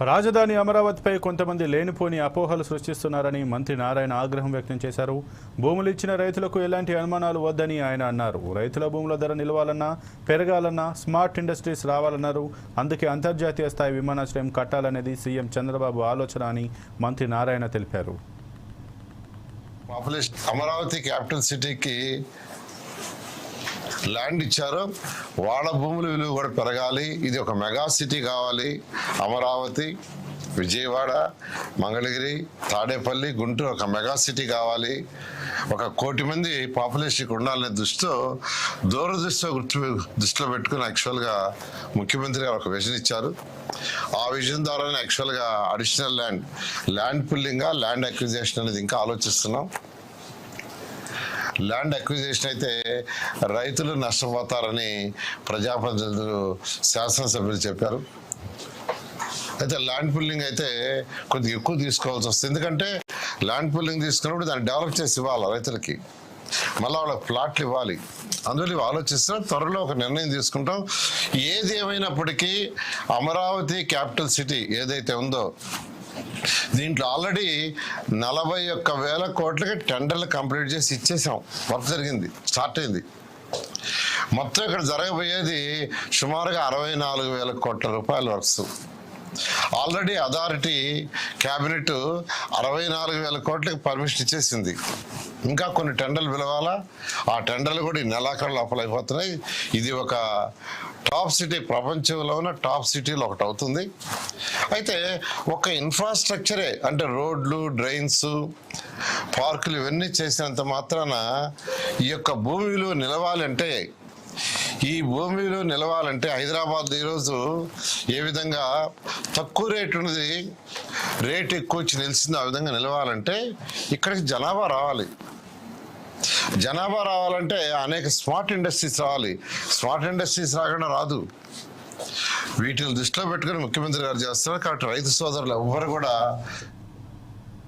రాజధాని అమరావతిపై కొంతమంది లేనిపోని అపోహలు సృష్టిస్తున్నారని మంత్రి నారాయణ ఆగ్రహం వ్యక్తం చేశారు. భూములు ఇచ్చిన రైతులకు ఎలాంటి అనుమానాలు వద్దని ఆయన అన్నారు. రైతుల భూముల ధర నిలవాలన్నా పెరగాలన్నా స్మార్ట్ ఇండస్ట్రీస్ రావాలన్నారు. అందుకే అంతర్జాతీయ స్థాయి విమానాశ్రయం కట్టాలనేది సీఎం చంద్రబాబు ఆలోచన అని మంత్రి నారాయణ తెలిపారు. అమరావతి క్యాపిటల్ సిటీకి ల్యాండ్ ఇచ్చారు. వాళ్ళ భూముల విలువ కూడా పెరగాలి. ఇది ఒక మెగా సిటీ కావాలి. అమరావతి విజయవాడ మంగళగిరి తాడేపల్లి గుంటూరు ఒక మెగా సిటీ కావాలి. ఒక కోటి మంది పాపులేషన్ ఉండాలనే దృష్టితో దూరదృష్టితో గుర్తు దృష్టిలో పెట్టుకుని యాక్చువల్గా ముఖ్యమంత్రి గారు ఒక విజన్ ఇచ్చారు. ఆ విజన్ ద్వారానే యాక్చువల్గా additional land land pulling land acquisition అనేది ఇంకా ఆలోచిస్తున్నాం. ల్యాండ్ అక్విజిషన్ అయితే రైతులు నష్టపోతారని ప్రజాప్రతినిధులు శాసనసభ్యులు చెప్పారు. అయితే ల్యాండ్ పుల్లింగ్ అయితే కొద్దిగా ఎక్కువ తీసుకోవాల్సి వస్తుంది. ఎందుకంటే ల్యాండ్ పుల్లింగ్ తీసుకున్నప్పుడు దాన్ని డెవలప్ చేసి ఇవ్వాలి రైతులకి. మళ్ళీ వాళ్ళకి ప్లాట్లు ఇవ్వాలి. అందువల్ల ఇవి ఆలోచిస్తున్నాం త్వరలో ఒక నిర్ణయం తీసుకుంటాం ఏది ఏమైనప్పటికీ అమరావతి క్యాపిటల్ సిటీ ఏదైతే ఉందో దీంట్లో ఆల్రెడీ నలభై ఒక్క వేల కోట్లకి టెండర్లు కంప్లీట్ చేసి ఇచ్చేసాం. వర్క్ జరిగింది స్టార్ట్ అయింది. మొత్తం ఇక్కడ జరగబోయేది సుమారుగా అరవై నాలుగు వేల కోట్ల రూపాయల వర్క్స్. ఆల్రెడీ అథారిటీ క్యాబినెట్ అరవై నాలుగు వేల కోట్లకి పర్మిషన్ ఇచ్చేసింది. ఇంకా కొన్ని టెండర్లు పిలవాలా? ఆ టెండర్లు కూడా ఈ నెలాఖరు లోపల అయిపోతున్నాయి. ఇది ఒక టాప్ సిటీ ప్రపంచంలో ఉన్న టాప్ సిటీలో ఒకటి అవుతుంది. అయితే ఒక ఇన్ఫ్రాస్ట్రక్చరే అంటే రోడ్లు డ్రైన్స్ పార్కులు ఇవన్నీ చేసినంత మాత్రాన ఈ యొక్క భూమిలో నిలవాలంటే ఈ భూమిలో నిలవాలంటే హైదరాబాద్ ఈరోజు ఏ విధంగా తక్కువ రేటు ఉన్నది రేట్ ఎక్కువ వచ్చి నిలిచిందో ఆ విధంగా నిలవాలంటే ఇక్కడికి జనాభా రావాలి. జనాభా రావాలంటే అనేక స్మార్ట్ ఇండస్ట్రీస్ రావాలి. స్మార్ట్ ఇండస్ట్రీస్ రాకుండా రాదు. వీటిని దృష్టిలో పెట్టుకుని ముఖ్యమంత్రి గారు చేస్తున్నారు. కాబట్టి రైతు సోదరులు ఎవ్వరు కూడా